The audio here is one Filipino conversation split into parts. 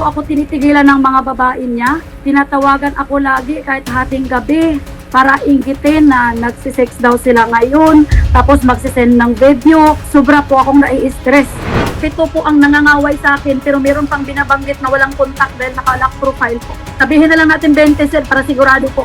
po ako tinitigilan ng mga babae niya. Tinatawagan ako lagi kahit hating gabi para inggitin na nagsisex daw sila ngayon. Tapos magsisend ng video. Sobra po akong nai-stress. Pito po ang nangangaway sa akin pero meron pang binabanggit na walang contact dahil naka-lock profile po. Sabihin na lang natin 20 sir para sigurado po.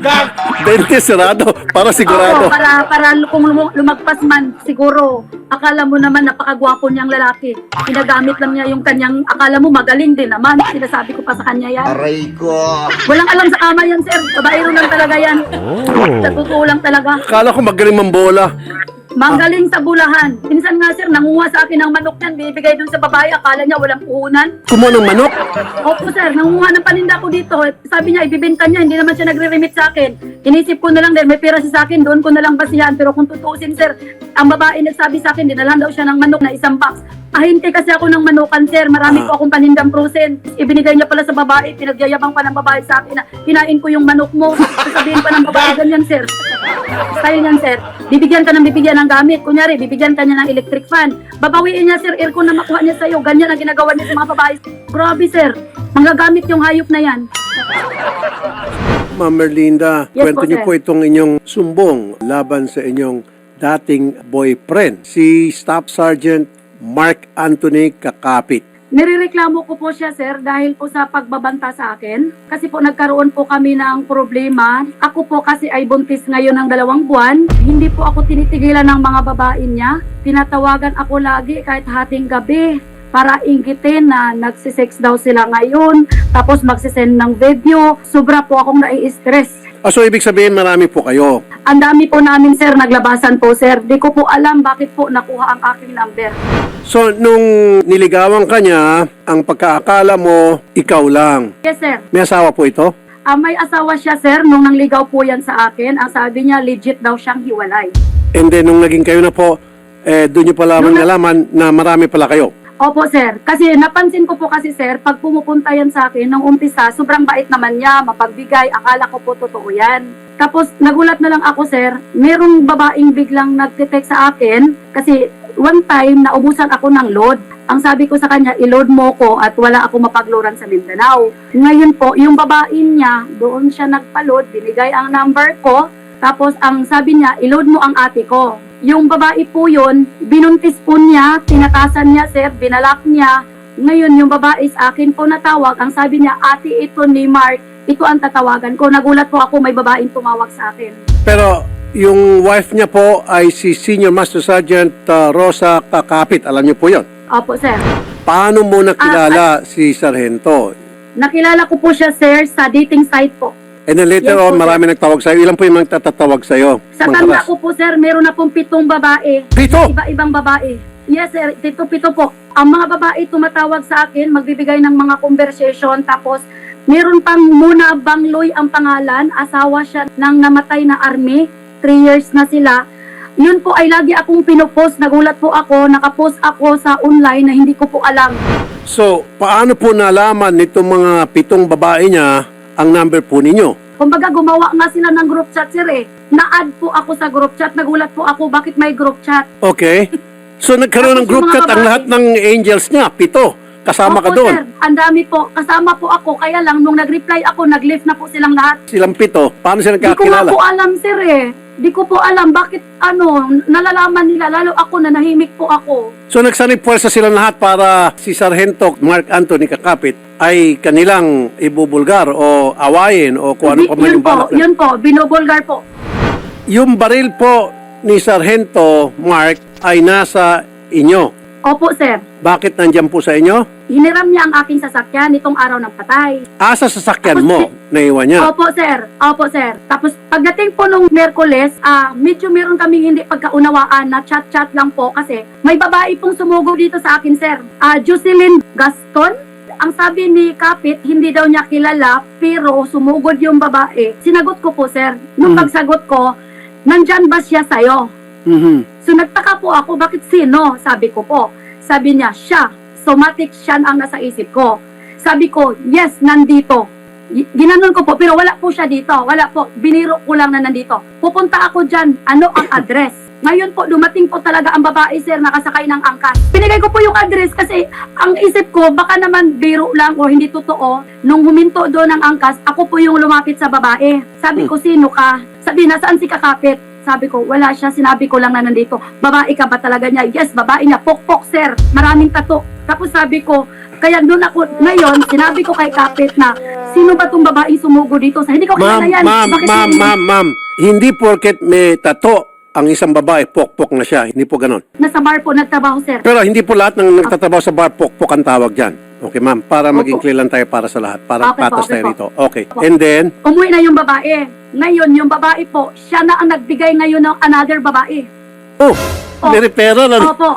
20 sirado, para sigurado. Oo, para, para kung lum- lumagpas man, siguro, akala mo naman napakagwapo niyang lalaki. Ginagamit lang niya yung kanyang, akala mo magaling din naman. Sinasabi ko pa sa kanya yan. Aray ko! Walang alam sa ama yan, sir. Babaero lang talaga yan. Sa totoo lang talaga. Akala ko magaling mambola. Magaling sa bulahan. Minsan nga, sir, nangunguha sa akin ng manok yan. Bibigay dun sa babae. Akala niya walang puhunan. Kumuha ng manok. Opo, sir. Nangunguha ng paninda ko dito. Sabi niya, ibibenta niya. Hindi naman siya nagre-remit sa akin. Inisip ko na lang dahil may pera siya sa akin. Doon ko na lang basihan. Pero kung tutuusin, sir, ang babae nagsabi sa akin, dinalan daw siya ng manok na isang box. Ahinte kasi ako ng manukan, sir. Marami po akong panindang frozen. Ibinigay niya pala sa babae. Pinagyayabang pa ng babae sa akin na kinain ko yung manok mo. Sasabihin pa ng babae, ganyan, sir. Style niyan, sir. Bibigyan ka ng bibigyan ng gamit. Kunyari, bibigyan ka niya ng electric fan. Babawiin niya, sir, aircon na makuha niya sa'yo. Ganyan ang ginagawa niya sa mga babae. Grabe, sir. Manggagamit yung hayop na yan. Ma'am Merlinda, Yes kwento po, niyo sir. po itong inyong sumbong laban sa inyong dating boyfriend, si Staff Sergeant Mark Anthony Kakapit. Nirereklamo ko po siya, sir, dahil po sa pagbabanta sa akin. Kasi po nagkaroon po kami ng problema. Ako po kasi ay buntis ngayon ng dalawang buwan. Hindi po ako tinitigilan ng mga babae niya. Tinatawagan ako lagi kahit hating gabi para inggitin na nagsisex daw sila ngayon. Tapos magsisend ng video. Sobra po akong nai-stress. Ah, so ibig sabihin marami po kayo. Ang dami po namin, sir, naglabasan po, sir. Di ko po alam bakit po nakuha ang aking number. So nung niligawan ka niya, ang pagkaakala mo, ikaw lang. Yes, sir. May asawa po ito? Ah, may asawa siya, sir, nung nangligaw po yan sa akin. Ang sabi niya, legit daw siyang hiwalay. And then nung naging kayo na po, eh, doon niyo pa lamang Nung na- nalaman na marami pala kayo. Opo, sir. Kasi napansin ko po kasi, sir, pag pumupunta yan sa akin nung umpisa, sobrang bait naman niya, mapagbigay. Akala ko po totoo yan. Tapos, nagulat na lang ako, sir. Merong babaeng biglang nagtitext sa akin kasi one time, naubusan ako ng load. Ang sabi ko sa kanya, i-load mo ko at wala ako mapagloran sa Mindanao. Ngayon po, yung babae niya, doon siya nagpa-load, binigay ang number ko, tapos ang sabi niya, i-load mo ang ate ko. Yung babae po yun, binuntis po niya, tinakasan niya sir, binalak niya. Ngayon yung babae sa akin po natawag, ang sabi niya, ate ito ni Mark, ito ang tatawagan ko. Nagulat po ako, may babaeng tumawag sa akin. Pero yung wife niya po ay si Senior Master Sergeant uh, Rosa Kakapit. Alam niyo po yon. Opo sir. Paano mo nakilala si Sargento? Nakilala ko po siya sir sa dating site po. And then later Yes po, on, sir. marami nagtawag sa'yo. Ilan po yung mga tatatawag sa'yo? Sa Mga tanda karas? ko po sir, meron na pong pitong babae. Pito? Iba-ibang babae. Yes sir, pito pito po. Ang mga babae tumatawag sa akin, magbibigay ng mga conversation, tapos meron pang Muna Bangloy ang pangalan, asawa siya ng namatay na army, 3 years na sila. Yun po ay lagi akong pinopost, nagulat po ako, nakapost ako sa online na hindi ko po alam. So, paano po nalaman nitong mga pitong babae niya ang number po ninyo? Kumbaga gumawa nga sila ng group chat sir eh. Na-add po ako sa group chat, nagulat po ako bakit may group chat. Okay. So, nagkaroon ng Tapos group yung mga chat ang babae- lahat ng angels niya. Pito. Kasama ka Opo, doon. sir, ang dami po. Kasama po ako. Kaya lang, nung nag-reply ako, nag-lift na po silang lahat. Silang pito. Paano sila Di ko nga nagkakilala? po alam, sir eh. Di ko po alam bakit ano, nalalaman nila, lalo ako na nahimik po ako. So, nagsanib puwersa silang lahat para si Sargento Mark Anthony Kakapit ay kanilang ibubulgar o awayin o kung ano Bi- pa man yun yung po, balak na- yun po, binobulgar po. Yung baril po ni Sargento Mark ay nasa inyo. Opo, sir. Bakit nandyan po sa inyo? Hiniram niya ang aking sasakyan itong araw ng patay. Asa sasakyan Tapos, mo, naiwan niya. Opo, sir. Opo, sir. Tapos, pagdating po nung Merkules, ah, medyo meron kaming hindi pagkaunawaan na chat-chat lang po kasi may babae pong sumugo dito sa akin, sir. Ah, Jocelyn Gaston. Ang sabi ni Kapit, hindi daw niya kilala, pero sumugod yung babae. Sinagot ko po, sir. Nung Mhm. pagsagot ko, nandyan ba siya sa'yo? Mhm. So nagtaka po ako, bakit sino? Sabi ko po. Sabi niya, siya. Somatic siya ang nasa isip ko. Sabi ko, yes, nandito. Ginanon ko po, pero wala po siya dito. Wala po. Biniro ko lang na nandito. Pupunta ako dyan. Ano ang address? Ngayon po, dumating po talaga ang babae, sir, nakasakay ng angkas. Pinigay ko po yung address kasi ang isip ko, baka naman biro lang o hindi totoo. Nung huminto doon ang angkas, ako po yung lumapit sa babae. Sabi ko, sino ka? Sabi, nasaan si kakapit? Sabi ko, wala siya. Sinabi ko lang na nandito. Babae ka ba talaga niya? Yes, babae niya. Pok-pok, sir. Maraming tato. Tapos sabi ko, kaya doon ako, ngayon, sinabi ko kay Kapit na, sino ba tong babae sumugo dito? Sa, hindi ko kilala Ma'am, yan. ma'am, Bakit ma'am, hindi- ma'am, ma'am. Hindi porket may tato ang isang babae, pokpok na siya. Hindi po ganon. Nasa bar po nagtrabaho, sir. Pero hindi po lahat ng nagtatrabaho sa bar, pokpok ang tawag dyan. Okay, ma'am. Para Opo. maging clear lang tayo para sa lahat. Para Okay po, patas okay tayo po. rito. Okay. Opo. And then, Umuwi na yung babae. Ngayon, yung babae po, siya na ang nagbigay ngayon ng another babae. oh, Oh. may repera na. Opo.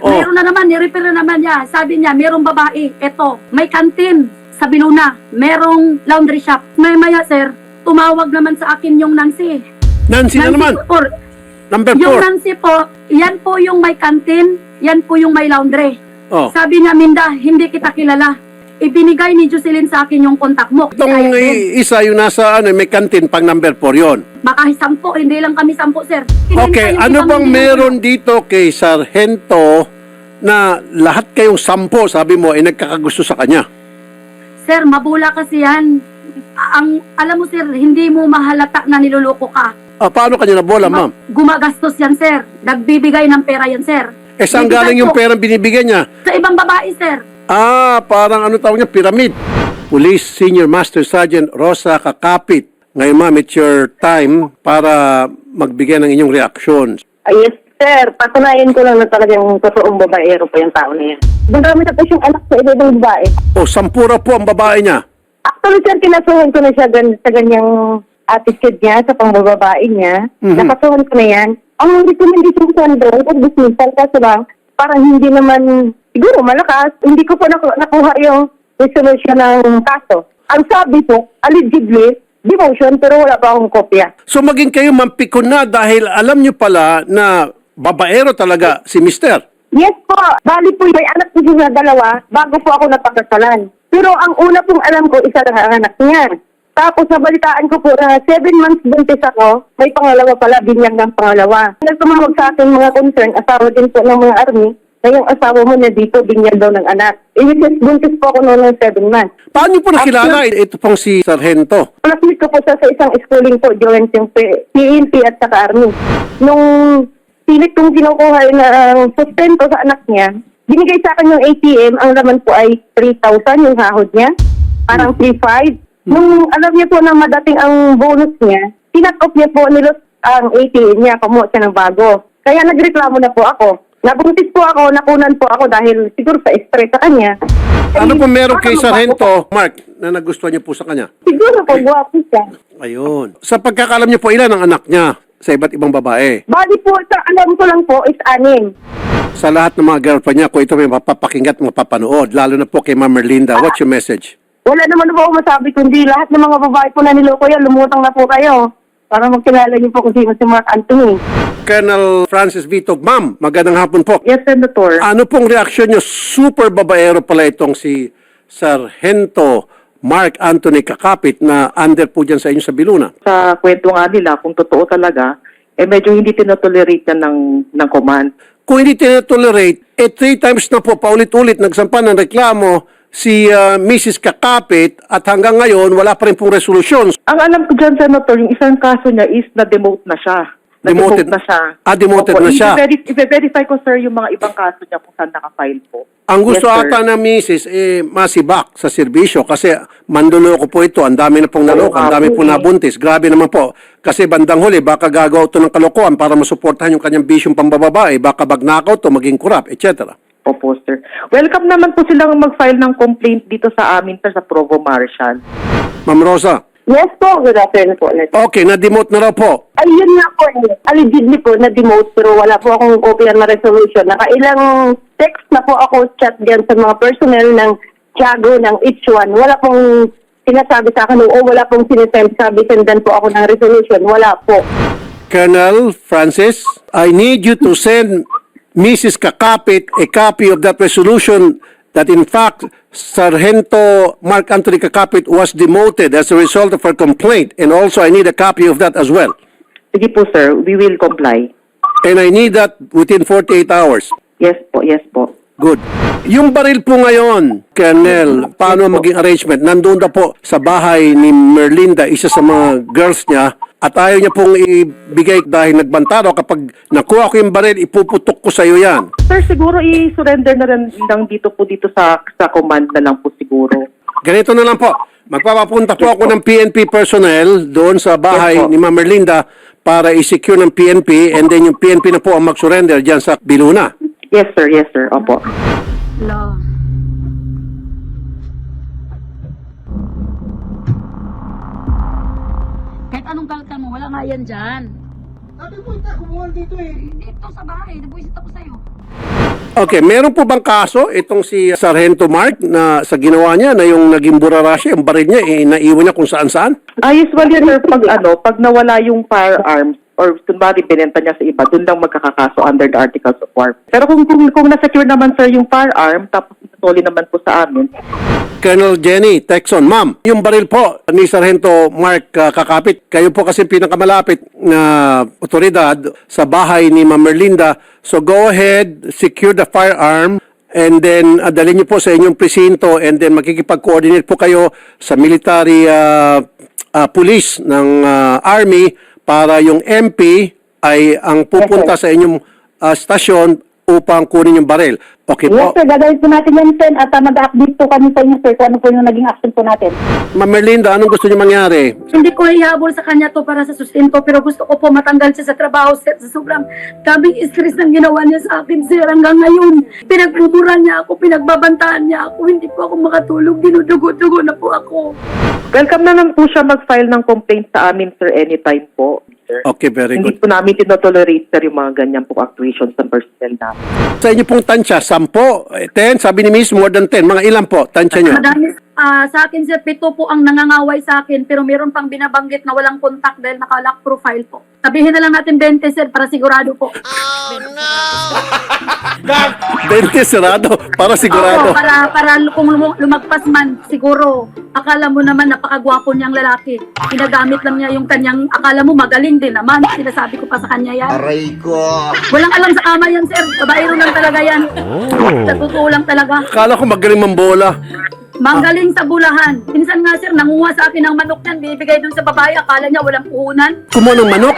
Oh. Meron na naman, nirepair na naman niya. Sabi niya, merong babae. Eto, may kantin sa Biluna. Merong laundry shop. May maya, sir, tumawag naman sa akin yung Nancy. Nancy na naman. po, Number yung four. Nancy po, yan po yung may kantin, yan po yung may laundry. Oh. Sabi niya, Minda, hindi kita kilala. Ibinigay ni Jocelyn sa akin yung kontak mo. Itong i- isa yung nasa ano, may kantin pang number 4 yon. Baka sampo, hindi lang kami sampo, sir. Kinenta Okay, yung ano bang hindi meron dito kay Sargento na lahat kayong sampo, sabi mo, ay nagkakagusto sa kanya? Sir, mabula kasi yan. Ang, alam mo, sir, hindi mo mahalata na niloloko ka. Ah, paano kanya nabola, Ma- ma'am? Gumagastos yan, sir. Nagbibigay ng pera yan, sir. Eh, saan galing yung po. perang binibigyan niya? Sa ibang babae, sir. Ah, parang ano tawag niya, pyramid. Police Senior Master Sergeant Rosa Kakapit. Ngayon, ma'am, it's your time para magbigay ng inyong reaksyon. Ay, yes, sir. Patunayan ko lang na talagang totoong babaero po yung tao na yan. Marami na po siyang anak sa ibang babae. O, sampura po ang babae niya. Actually, sir, kinasuhan ko na siya gan- sa ganyang attitude niya, sa pangbababae niya. Mhm. Nakasuhan ko na yan. Ang recommendation ko doon, kung dismissal kaso lang, parang hindi naman, siguro malakas, hindi ko po naku- nakuha yung resolution ng kaso. Ang sabi po, allegedly, demotion, pero wala pa akong kopya. So, maging kayo mampikon na dahil alam niyo pala na babaero talaga si Mister. Yes po. Bali po, may anak po siya dalawa bago po ako napakasalan. Pero ang una pong alam ko, isa lang ang anak niya. Tapos nabalitaan ko po na seven months buntis ako, may pangalawa pala, binyag ng pangalawa. Nagtumawag sa akin mga concern, asawa din po ng mga army, na yung asawa mo na dito, binyag daw ng anak. Iwisis buntis po ako noon ng seven months. Paano niyo po nakilala ito pong si Sargento? Classmate ko po siya sa isang schooling po, yung P- PNP at saka army. Nung pilit kong kinukuha na ang sustento sa anak niya, binigay sa akin yung ATM, ang laman po ay 3,000 yung sahod niya. Parang 3,500. Nung alam niya po na madating ang bonus niya, tinakop niya po nilot ang ATM niya, kumuha siya ng bago. Kaya nagreklamo na po ako. Nabuntis po ako, nakunan po ako dahil siguro sa stress sa kanya. Ano Eh, po meron kay Sargento, Mark, na nagustuhan niyo po sa kanya? Siguro po, guwapo siya. Ayun. Sa pagkakalam niyo po, ilan ang anak niya sa iba't ibang babae? Bali po, sa alam ko lang po, is anim. Sa lahat ng mga girlfriend niya, kung ito may mapapakinggan at mapapanood, lalo na po kay Ma'am Merlinda, what's your message? Wala naman po ako masabi, kundi lahat ng mga babae po na niloko yan, lumutang na po kayo. Para magkilala niyo po kung sino si Mark Anthony. Colonel Francis Vitog, Ma'am, magandang hapon po. Yes, Senator. Ano pong reaksyon niyo? Super babaero pala itong si Sargento Mark Anthony Kakapit na under po dyan sa inyo sa Biluna. sa kwento nga nila, kung totoo talaga, eh medyo hindi tinotolerate yan ng, ng command. Kung hindi tinetolerate, eh three times na po paulit-ulit nagsampa ng reklamo si ah, Mrs. Kakapit at hanggang ngayon wala pa rin pong resolusyon. Ang alam ko dyan, Senator, yung isang kaso niya is na-demote na siya. Na-demote na siya. Ah, demoted Opo, na siya. i-veri- I-verify ko, sir, yung mga ibang kaso niya kung saan nakafile po. Ang gusto Yes, ata ng Mrs. eh masibak sa serbisyo kasi manduloko po ito. Ang dami na pong naloko, ang dami nga po po eh. nabuntis. Grabe naman po. Kasi bandang huli, baka gagawa ito ng kalokohan para masuportahan yung kanyang bisyong pambababae. Baka bagnakaw to, maging kurap, etc. Opo, sir. Welcome naman po silang mag-file ng complaint dito sa amin, sir, sa Provo Marshal. Ma'am Rosa, Yes po, good afternoon po. ulit. okay, na-demote na raw po. Ayun nga po, eh. allegedly po, na-demote, pero wala po akong kopya na resolution. Nakailang text na po ako chat diyan sa mga personnel ng Tiago, ng each one. Wala pong sinasabi sa akin, o wala pong sinesend, sabi, sendan po ako ng resolution. Wala po. Colonel Francis, I need you to send Mrs. Kakapit a copy of that resolution that in fact Sargento Mark Anthony Kakapit was demoted as a result of her complaint and also I need a copy of that as well. Sige po, sir. We will comply. And I need that within 48 hours. Yes po, yes po. Good. Yung baril po ngayon, Colonel, paano maging arrangement? Nandun na po sa bahay ni Merlinda, isa sa mga girls niya, at ayaw niya pong ibigay dahil nagbanta raw kapag nakuha ko yung baril, ipuputok ko sa iyo yan. Sir, siguro i-surrender na rin lang dito po dito sa sa command na lang po siguro. Ganito na lang po. Magpapapunta po ako ng PNP personnel doon sa bahay ni Ma'am Merlinda para i-secure ng PNP and then yung PNP na po ang mag-surrender dyan sa Biluna. Yes sir, yes sir. Opo. La. Kahit anong kalkan mo, wala nga yan dyan. Sabi mo, ita, kumuha dito eh. Dito sa bahay, nabuisit ako sa'yo. Okay, meron po bang kaso itong si Sargento Mark na sa ginawa niya na yung naging burarasya, yung baril niya, eh, naiwan niya kung saan-saan? Ah, usually sir, pag ano, pag nawala yung firearms or kunwari binenta niya sa iba, doon lang magkakakaso under the articles of war. Pero kung kung, kung na-secure naman sir yung firearm, tapos isoli naman po sa amin, Colonel Jenny Texon, ma'am, yung baril po ni Sargento Mark uh, Kakapit, kayo po kasi pinakamalapit na otoridad sa bahay ni Ma'am Merlinda. So go ahead, secure the firearm, and then uh, niyo po sa inyong presinto and then makikipag-coordinate po kayo sa military uh, uh, police ng uh, army para yung MP ay ang pupunta sa inyong uh, stasyon upang kunin yung baril. Okay Yes, po. sir. Gagawin po natin yan, sir. At uh, mag-update po kami sa inyo, sir, kung ano po yung naging action po natin. Ma'am Merlinda, anong gusto niyo mangyari? Hindi ko ihabol sa kanya to para sa sustento, pero gusto ko po matanggal siya sa trabaho, sir. Sa sobrang daming stress ng ginawa niya sa akin, sir. Hanggang ngayon, pinagmumura niya ako, pinagbabantaan niya ako, hindi po ako makatulog, dinudugo-dugo na po ako. welcome naman po siya mag-file ng complaint sa amin sir anytime po. Sir. Okay, very Hindi good. po namin tinotolerate sir yung mga ganyan po actuations ng personnel namin. Sa inyo pong tansya, 10, eh, 10, sabi ni Miss, more than 10. Mga ilan po, tansya nyo? Madami, ah, sa akin, sir, pito po ang nangangaway sa akin, pero meron pang binabanggit na walang contact dahil nakalock profile po. Sabihin na lang natin 20, sir, para sigurado po. 20 sirado, para sigurado. Oo, para, para kung lum- lumagpas man, siguro, akala mo naman napakagwapo niyang lalaki. Ginagamit lang niya yung kanyang, akala mo magaling din naman. Sinasabi ko pa sa kanya yan. Aray ko. Walang alam sa ama yan, sir. Babaero lang talaga yan. Sa totoo lang talaga. Akala ko magaling mambola. Manggaling sa bulahan. Minsan nga, sir, nangunguha sa akin ng manok yan. Bibigay dun sa babae. Akala niya walang puhunan. Kumuha ng manok.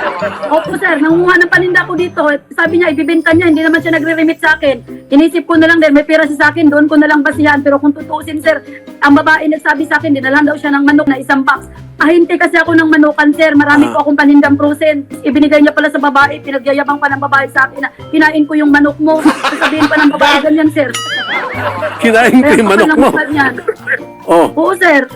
Opo, sir. Nangunguha ng paninda ko dito. Sabi niya, ibibenta niya. Hindi naman siya nagre-remit sa akin. Inisip ko na lang dahil may pera siya sa akin. Doon ko na lang basihan. Pero kung tutuusin, sir, ang babae nagsabi sa akin, dinalan daw siya ng manok na isang box. Ahinte kasi ako ng manukan, sir. Marami po akong panindang frozen. Ibinigay niya pala sa babae. Pinagyayabang pa ng babae sa akin na kinain ko yung manok mo. Sasabihin pa ng babae ganyan, sir. Kinain ko yung manok mo. Oh, Oo, sir.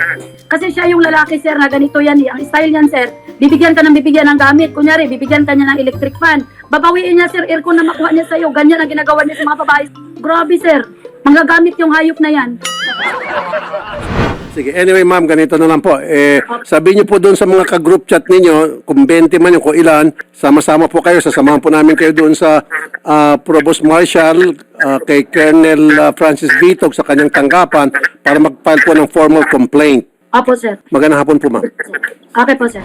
Kasi siya yung lalaki, sir, na ganito yan. eh. Ang style niyan, sir, bibigyan ka ng bibigyan ng gamit. Kunyari, bibigyan ka niya ng electric fan. Babawiin niya, sir, aircon na makuha niya sa'yo. Ganyan ang ginagawa niya sa mga babae. Grabe, sir. Manggagamit yung hayop na yan. Sige. Anyway, ma'am, ganito na lang po. Eh, sabihin niyo po doon sa mga ka-group chat ninyo, kung 20 man yung kung ilan, sama-sama po kayo. Sasamahan po namin kayo doon sa ah, Provost Marshal, ah, kay Colonel ah, Francis Vitog sa kanyang tanggapan para mag-file po ng formal complaint. Opo, sir. Magandang hapon po, ma'am. Okay po, sir.